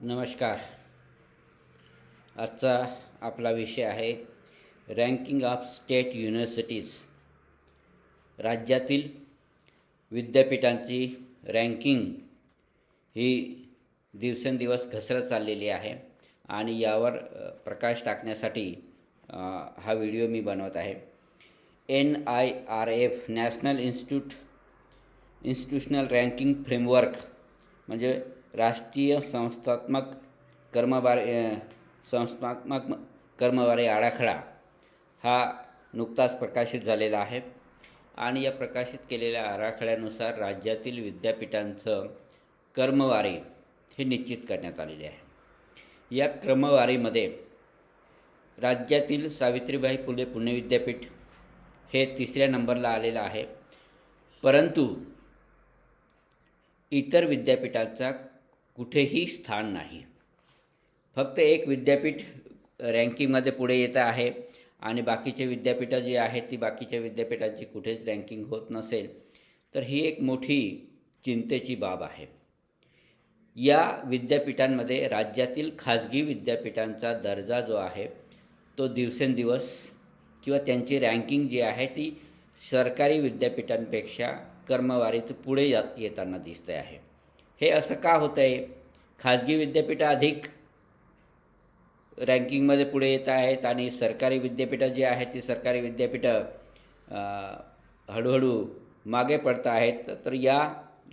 नमस्कार. आजचा आपला विषय आहे रँकिंग ऑफ स्टेट युनिव्हर्सिटीज. राज्यातील विद्यापीठांची रँकिंग ही दिवसेंदिवस घसरत चाललेली आहे आणि यावर प्रकाश टाकण्यासाठी हा व्हिडिओ मी बनवत आहे. N I R F national institute institutional ranking framework म्हणजे राष्ट्रीय संस्थात्मक कर्मवारी संस्थात्मक कर्मवारी आराखडा हा नुकताच प्रकाशित झालेला आहे आणि या प्रकाशित केलेल्या आराखड्यानुसार राज्यातील विद्यापीठांचं कर्मवारी हे निश्चित करण्यात आलेले आहे. या क्रमवारीमध्ये राज्यातील सावित्रीबाई फुले पुणे विद्यापीठ हे तिसऱ्या नंबरला आलेलं आहे. परंतु इतर विद्यापीठांचा कुठेही स्थान नाही. फक्त एक विद्यापीठ रँकिंगमध्ये पुढे येत आहे आणि बाकीचे विद्यापीठं जी आहेत ती बाकीच्या विद्यापीठांची कुठेच रँकिंग होत नसेल तर ही एक मोठी चिंतेची बाब आहे. या विद्यापीठांमध्ये राज्यातील खाजगी विद्यापीठांचा दर्जा जो आहे तो दिवसेंदिवस किंवा त्यांची रँकिंग जी आहे ती सरकारी विद्यापीठांपेक्षा कर्मवारीत पुढे या येताना दिसते आहे. हे असं का होतं आहे खाजगी विद्यापीठं अधिक रँकिंगमध्ये पुढे येत आहेत आणि सरकारी विद्यापीठं जी आहेत ती सरकारी विद्यापीठं हळूहळू मागे पडत आहेत. तर या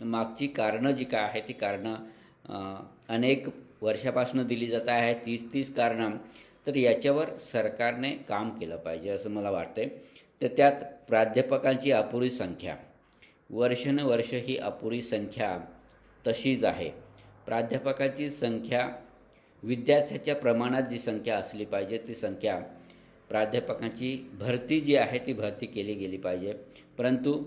मागची कारणं जी काय आहेत ती कारणं अनेक वर्षापासून दिली जात आहेत तीस तीस कारणं. तर याच्यावर सरकारने काम केलं पाहिजे असं मला वाटतं तर त्यात प्राध्यापकांची अपुरी संख्या. वर्षानुवर्ष ही अपुरी संख्या तशीच आहे. प्राध्यापकांची संख्या विद्यार्थ्याच्या प्रमाणात जी संख्या असली पाहिजे ती संख्या प्राध्यापकांची भरती जी आहे ती भरती केली गेली पाहिजे. परंतु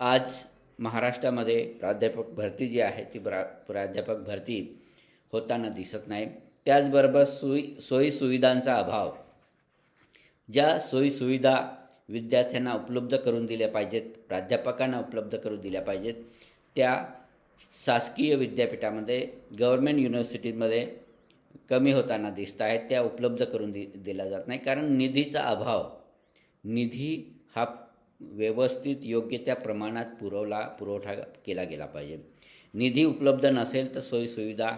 आज महाराष्ट्रामध्ये प्राध्यापक भरती जी आहे ती प्रा प्राध्यापक भरती होताना दिसत नाही. त्याचबरोबर सोयी सोयीसुविधांचा अभाव. ज्या सोयीसुविधा विद्यार्थ्यांना उपलब्ध करून दिल्या पाहिजेत प्राध्यापकांना उपलब्ध करून दिल्या पाहिजेत त्या शासकीय विद्यापीठामध्ये गव्हर्मेंट युनिव्हर्सिटीमध्ये कमी होताना दिसत आहेत त्या उपलब्ध करून दि दिल्या जात नाही. कारण निधीचा अभाव निधी हा व्यवस्थित योग्य त्या प्रमाणात पुरवला पुरवठा केला गेला पाहिजे. निधी उपलब्ध नसेल तर सोयीसुविधा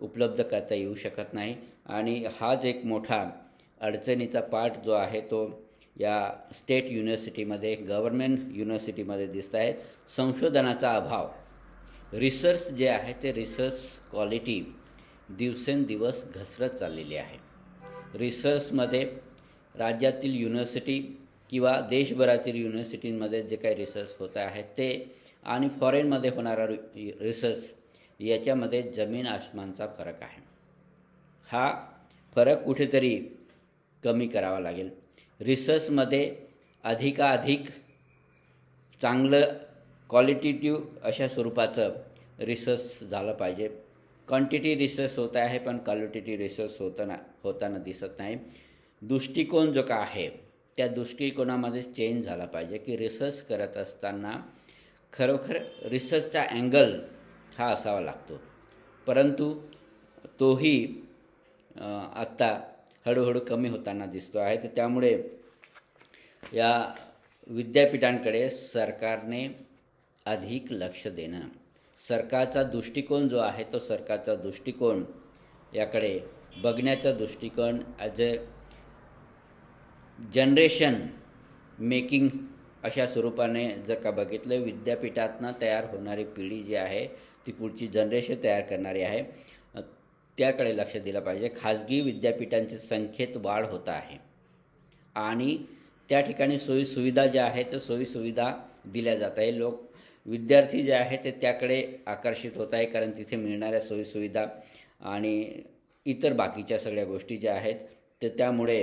उपलब्ध करता येऊ शकत नाही. आणि हाच एक मोठा अडचणीचा पाठ जो आहे तो या स्टेट युनिव्हर्सिटीमध्ये गव्हर्मेंट युनिव्हर्सिटीमध्ये दिसत आहेत संशोधनाचा अभाव रिसर्च जे आहे ते रिसर्च क्वालिटी दिवसेंदिवस घसरत चाललेली आहे. रिसर्चमध्ये राज्यातील युनिव्हर्सिटी किंवा देशभरातील युनिव्हर्सिटींमध्ये जे काही रिसर्च होत आहे ते आणि फॉरेनमध्ये होणारा रिसर्च याच्यामध्ये जमीन आसमानचा फरक आहे. हा फरक कुठेतरी कमी करावा लागेल. रिसर्चमध्ये अधिकाधिक चांगलं क्वालिटेटिव्ह अशा स्वरूपाचं रिसर्च झालं पाहिजे. क्वांटिटी रिसर्च होत आहे पण क्वालिटेटिव्ह रिसर्च होताना होताना दिसत नाही. दृष्टिकोन जो का आहे त्या दृष्टिकोनामध्ये चेंज झाला पाहिजे की रिसर्च करत असताना खरोखर रिसर्चचा अँगल हा असावा लागतो. परंतु तोही आत्ता हळूहळू कमी होताना दिसतो आहे. तर त्यामुळे या विद्यापीठांकडे सरकारने अधिक लक्ष देणं. सरकारचा दृष्टिकोन जो आहे तो सरकारचा दृष्टिकोन. याकडे बघण्याचा दृष्टिकोन ॲज अ जनरेशन मेकिंग अशा स्वरूपाने जर का बघितलं विद्यापीठातनं तयार होणारी पिढी जी आहे ती पुढची जनरेशन तयार करणारी आहे. त्याकडे लक्ष दिलं पाहिजे. खाजगी विद्यापीठांची संख्येत वाढ होत आहे. आणि त्या ठिकाणी सोयीसुविधा ज्या आहेत त्या सोयीसुविधा दिल्या जात आहे. लोक विद्यार्थी जे आहेत ते त्याकडे आकर्षित होत आहे कारण तिथे मिळणाऱ्या सोयीसुविधा आणि इतर बाकीच्या सगळ्या गोष्टी ज्या आहेत तर त्यामुळे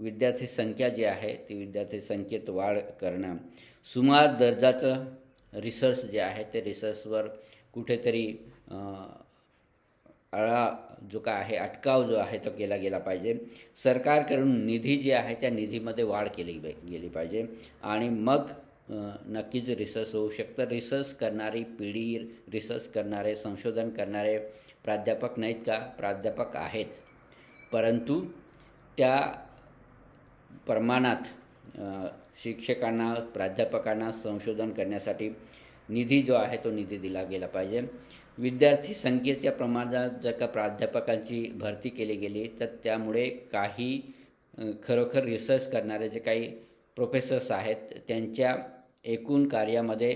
विद्यार्थी संख्या जी आहे ती विद्यार्थी संख्येत वाढ करणं सुमार दर्जाचं रिसर्च जे आहे ते रिसर्चवर कुठेतरी आळा जो काय आहे अटकाव जो आहे तो केला गेला पाहिजे. सरकारकडून निधी जी आहे त्या निधीमध्ये वाढ केली गे- गेली पाहिजे. आणि मग नक्कीच रिसर्च होऊ शकतं. रिसर्च करणारी पिढी रिसर्च करणारे संशोधन करणारे प्राध्यापक नाहीत का? प्राध्यापक आहेत. परंतु त्या प्रमाणात शिक्षकांना प्राध्यापकांना संशोधन करण्यासाठी निधी जो आहे तो निधी दिला गेला पाहिजे. विद्यार्थी संख्येच्या प्रमाणात जर का प्राध्यापकांची भरती केली गेली तर त्यामुळे काही खरोखर रिसर्च करणारे जे काही प्रोफेसर्स आहेत त्यांच्या एकूण कार्यामध्ये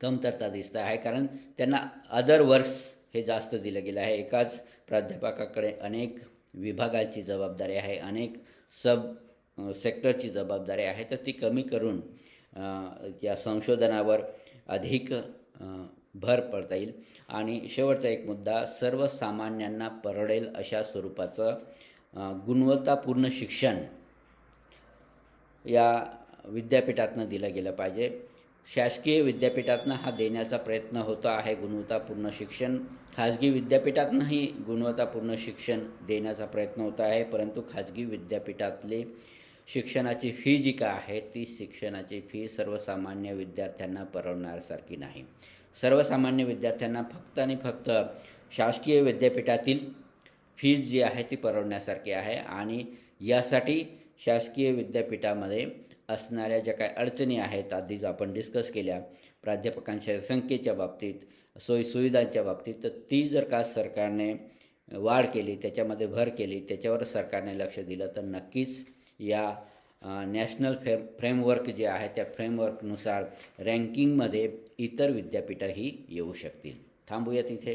कमतरता दिसत आहे. कारण त्यांना अदर वर्क्स हे जास्त दिलं गेलं आहे. एकाच प्राध्यापकाकडे अनेक विभागाची जबाबदारी आहे. अनेक सब सेक्टरची जबाबदारी आहे. तर ती कमी करून या संशोधनावर अधिक भर पडता येईल. आणि शेवटचा एक मुद्दा सर्वसामान्यांना परवडेल अशा स्वरूपाचं गुणवत्तापूर्ण शिक्षण या विद्यापीठातनं दिलं गेलं पाहिजे. शासकीय विद्यापीठातनं हा देण्याचा प्रयत्न होतो आहे गुणवत्तापूर्ण शिक्षण. खाजगी विद्यापीठातनंही गुणवत्तापूर्ण शिक्षण देण्याचा प्रयत्न होत आहे परंतु खाजगी विद्यापीठातले शिक्षणाची फी जी काय आहे ती शिक्षणाची फी सर्वसामान्य विद्यार्थ्यांना परवडण्यासारखी नाही. सर्वसामान्य विद्यार्थ्यांना फक्त आणि फक्त शासकीय विद्यापीठातील फीज जी आहे ती परवडण्यासारखी आहे आणि यासाठी शासकीय विद्यापीठामध्ये असणाऱ्या ज्या काही अडचणी आहेत आधीच आपण डिस्कस केल्या प्राध्यापकांच्या संख्येच्या बाबतीत सोयीसुविधांच्या बाबतीत तर ती जर का सरकारने वाढ केली त्याच्यामध्ये भर केली त्याच्यावर सरकारने लक्ष दिलं तर नक्कीच या नॅशनल फे फ्रेमवर्क जे आहे त्या फ्रेमवर्कनुसार रँकिंगमध्ये इतर विद्यापीठंही येऊ शकतील. थांबूया तिथे